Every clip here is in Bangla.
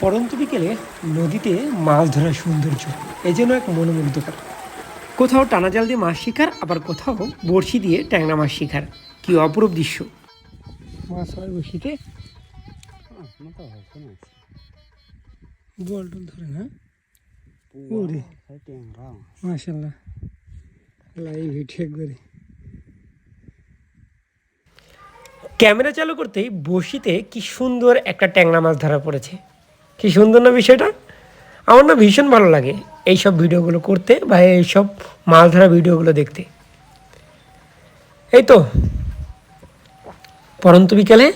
পরন্ত বিকেলে নদীতে মাছ ধরার সৌন্দর্য এই জন্য এক মনোমুগ্ধকর। কোথাও টানা জাল দিয়ে মাছ শিকার আবার কোথাও বড়শি দিয়ে ট্যাংরা মাছ শিকার। কি অপরূপ দৃশ্য। মাছ হয় বড়শিতে? বল টল ধরে না? ওরে মাশাল্লাহ লাইভ একবারে ক্যামেরা চালু করতেই বড়শিতে কি সুন্দর একটা ট্যাংরা মাছ ধরা পড়েছে। কি সুন্দর না বিষয়টা? আমার না ভীষণ ভালো লাগে এই সব ভিডিওগুলো করতে বা এইসব মাছ ধরা ভিডিওগুলো দেখতে। এই তো, পরন্ত বিকেলে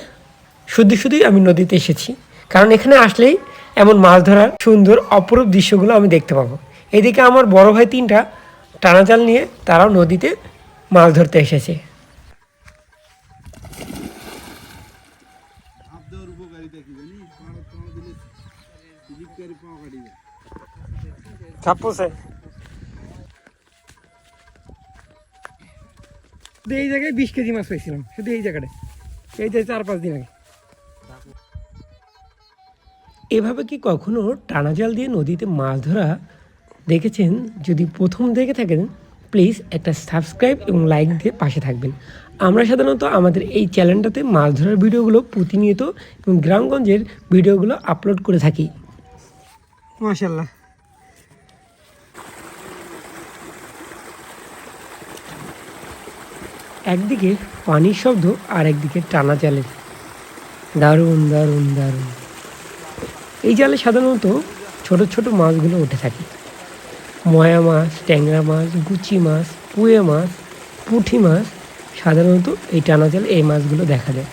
শুধু শুধুই আমি নদীতে এসেছি। কারণ এখানে আসলেই এমন মাছ ধরার সুন্দর অপরূপ দৃশ্যগুলো আমি দেখতে পাবো। এদিকে আমার বড় ভাই তিনটা টানা জাল নিয়ে তারাও নদীতে মাছ ধরতে এসেছে। এই জায়গায় বিশ কেজি মাছ পেয়েছিলাম শুধু এই জায়গাটায়। এই যে চার পাঁচ দিন আগে। এভাবে কি কখনো টানা জাল দিয়ে নদীতে মাছ ধরা দেখেছেন? যদি প্রথম দেখে থাকেন প্লিজ একটা সাবস্ক্রাইব এবং লাইক দিয়ে পাশে থাকবেন। আমরা সাধারণত আমাদের এই চ্যানেলটাতে মাছ ধরার ভিডিওগুলো প্রতিনিয়ত এবং গ্রামগঞ্জের ভিডিওগুলো আপলোড করে থাকি। মাশাল্লাহ একদিকে পানির শব্দ আর একদিকে টানা জালের দারুণ দারুণ দারুণ। এই জালে সাধারণত ছোট ছোট মাছগুলো উঠে থাকে। ময়া মাছ, ট্যাংরা মাছ, গুচি মাছ, পুয়ে মাছ পুঁটি মাছ, সাধারণত এই টানা জালে এই মাছগুলো দেখা যায়।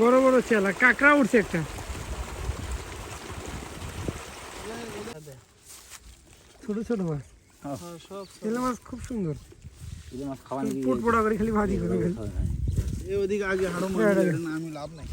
বড় বড় চেলা কাঁকড়া উঠছে একটা। ছোট ছোট মাছ। ছেলে চেলা মাছ খুব সুন্দর। পুট পোড়া করে খালি ভাজি করে ওদিকে আগে হাড়ো মাছ আমি লাভ নাই।